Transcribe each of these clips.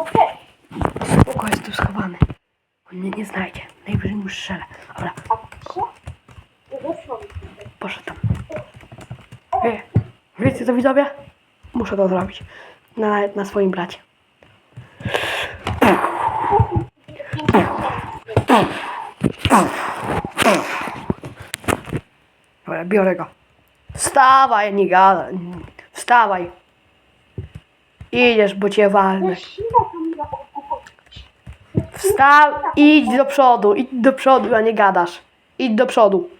okej. Spoko, jest tu schowany. On mnie nie znajdzie. Najwyżej mu strzelę. Dobra, poszedł tam. Wie, wiecie co widzowie? Muszę to zrobić. Na, na swoim bracie. Dobra, biorę go. Wstawaj, nie. Wstawaj. Idziesz, bo cię walnę. No siła tam na oku. Idź do przodu, idź do przodu, a nie gadasz. Idź do przodu.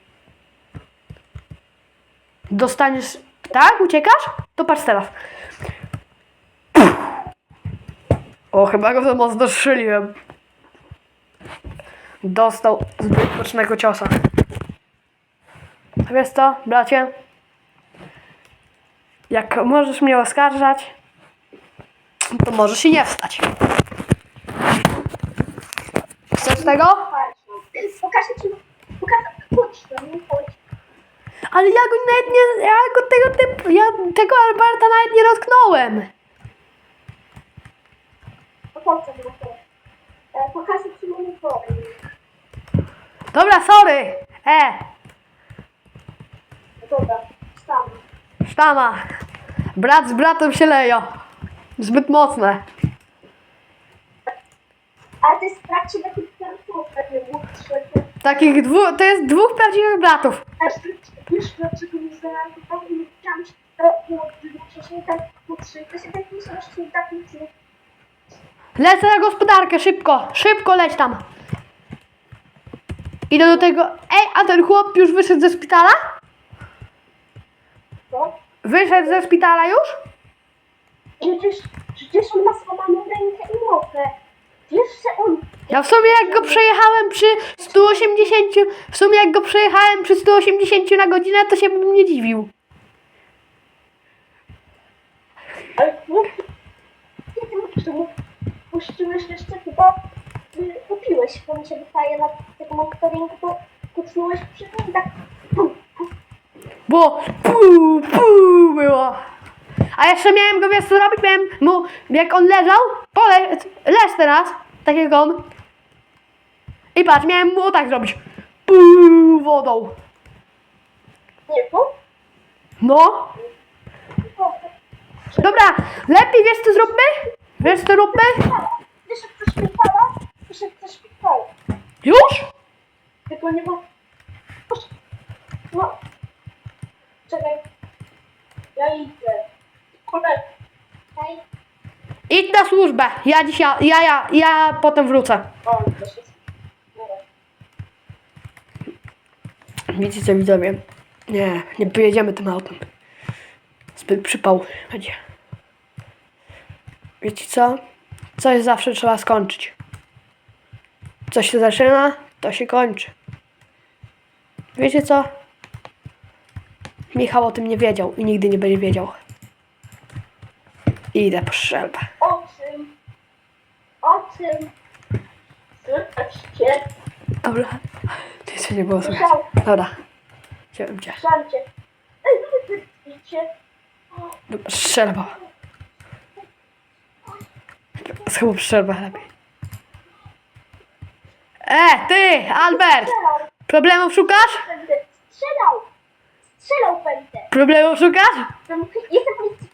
Dostaniesz. Tak? Uciekasz? To patrz teraz. O, chyba go za mocno strzeliłem. Dostał zbyt mocnego ciosa. Wiesz co, bracie? Jak możesz mnie oskarżać, to możesz i nie wstać. Tego? Pokażę ci. Pokażę. Chodź nie chodź. Ale ja go nawet nie. Ja go tego typu. Ja tego Alberta nawet nie dotknąłem. No? E, Pokażę ci monitory. Dobra, sorry. E, No Dobra, wstamy. sztama. Brat z bratem się leją. Zbyt mocne. Ale to jest w trakcie kartów, pewnie młodszy. Takich dwóch. To jest dwóch prawdziwych bratów. Wiesz, dlaczego nie znalazłem? Bo nie chciałam się to muszę się tak młodszy. To się tak że się tak młodszy. Lecę na gospodarkę, szybko. Szybko leć tam. Idę do tego. Ej, a ten chłop już wyszedł ze szpitala? Co? Wyszedł ze szpitala już? Przecież, przecież on ma złamaną rękę i nogę. Że on... Ja w sumie jak go przejechałem przy 180, w sumie jak go przejechałem przy 180 na godzinę, to się bym nie dziwił. Ale no, puściłeś jeszcze chyba y, kupiłeś, bo mi się wydaje na tego monitoringu, to kucnąłeś przy tym tak pum, pum. Bo puu, puu było. A jeszcze miałem go wiesz co robić? Miałem mu, jak on leżał, pole, leż teraz, tak jak on. I patrz, miałem mu tak zrobić. Puu, wodą. nie No. Dobra, lepiej wiesz co zróbmy? Wiesz co róbmy? Wiesz jak to szpitala? Szpitala? Już? Tylko nie ma... No. Czekaj. Ja idę. Kolej. Idź na służbę. Ja dzisiaj, ja, ja, ja potem wrócę. Widzicie widzowie? Nie, nie pojedziemy tym autem. Zbyt przypał będzie. Wiecie co? Coś zawsze trzeba skończyć. Coś się zaczyna, to się kończy. Wiecie co? Michał o tym nie wiedział i nigdy nie będzie wiedział. Idę po strzelbę. Czym? Słyszcie? Dobra. To jeszcze nie było słychać. Dobra. Wziąłem cię. Słyszcie? Ej, wy widzicie? Dobra, strzelba. Chyba strzelba lepiej. E, ty, Albert! Problemów szukasz? Będę strzelał. Strzelał będę. Problemów szukasz? Jestem policji...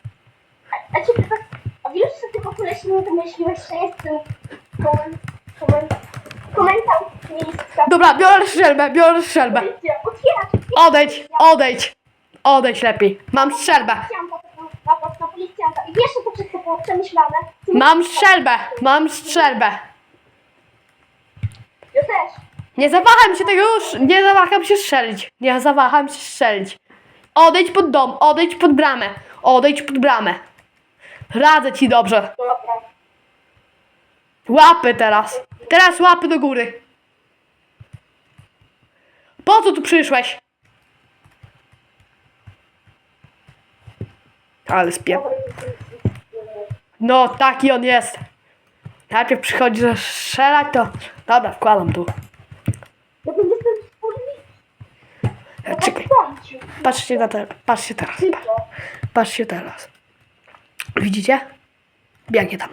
A, a, cię, a wiesz, że ty w ogóle się nie domyśliłeś, że jestem koment... koment... komentant miejska. Dobra, biorę strzelbę, biorę strzelbę. Otwierać! Odejdź, odejdź. Odejdź lepiej. Mam strzelbę. Policjanta, to był napad na policjanta. I wiesz, że to wszystko było przemyślane. Ty Mam mówisz, strzelbę, mam strzelbę. Ja też. Nie zawaham się tego już, nie zawaham się strzelić. Nie zawaham się strzelić. Odejdź pod dom, odejdź pod bramę. Odejdź pod bramę. Radzę ci dobrze. Łapy teraz. Teraz łapy do góry. Po co tu przyszłeś? Ale. Dobra. No, taki on jest. Najpierw przychodzi że strzelać, to... Dobra, wkładam tu. Czekaj, patrzcie na te, patrzcie teraz. Patrzcie teraz. Widzicie? Biegnie tam.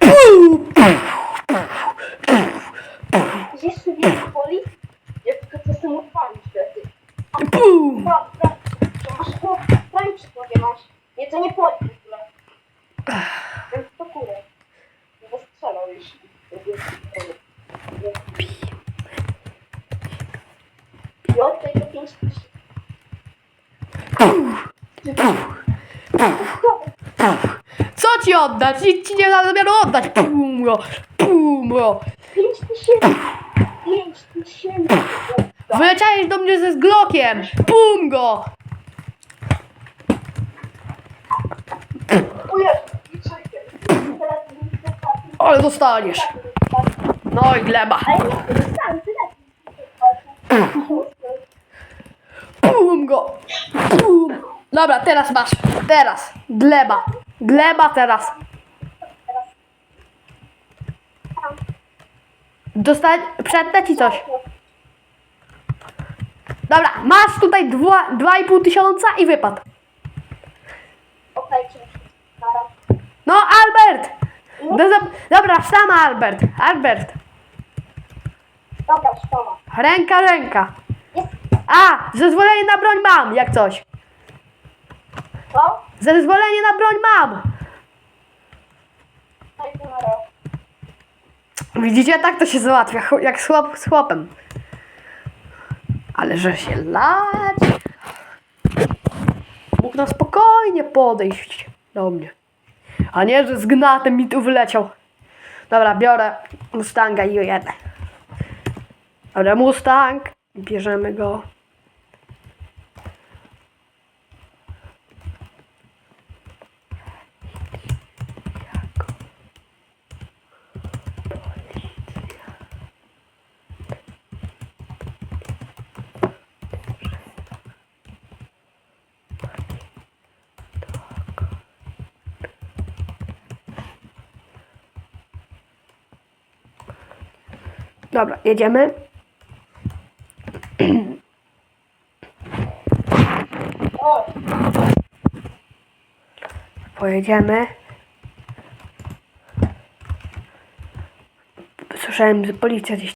Puu! Gdzieś sobie boli? Jak to czasem odpalić wtedy. To masz to tańczy sobie masz. Nie, to nie poli w ogóle. Więc to kurę. Bo strzelał Co ci oddać? Nic ci nie da zamiaru oddać. Pum go. Pum go. 5 tysięcy. 5 tysięcy. Wyleciałeś do mnie ze zglokiem. Pum go. Ale dostaniesz. No i gleba. Dostać. Pum go. Pum. Dobra, teraz masz. Teraz. Gleba. Gleba teraz. Dostań, przednę ci coś. Dobra, masz tutaj dwa, dwa i pół tysiąca i wypad. No, Albert! Do, zob- dobra, sama Albert. Albert. Dobra, szkoła. Ręka, ręka. A, zezwolenie na broń mam, jak coś. Co? Zezwolenie na broń mam. Daj. Widzicie, tak to się załatwia, chu- jak z, chłop, z chłopem. Ale że się lać. Mógł na spokojnie podejść do mnie. A nie, że z gnatem mi tu wyleciał. Dobra, biorę Mustanga i jedę. Dobra, Mustang. Bierzemy go. Dobra, jedziemy. Pojedziemy. Słyszałem, że policja gdzieś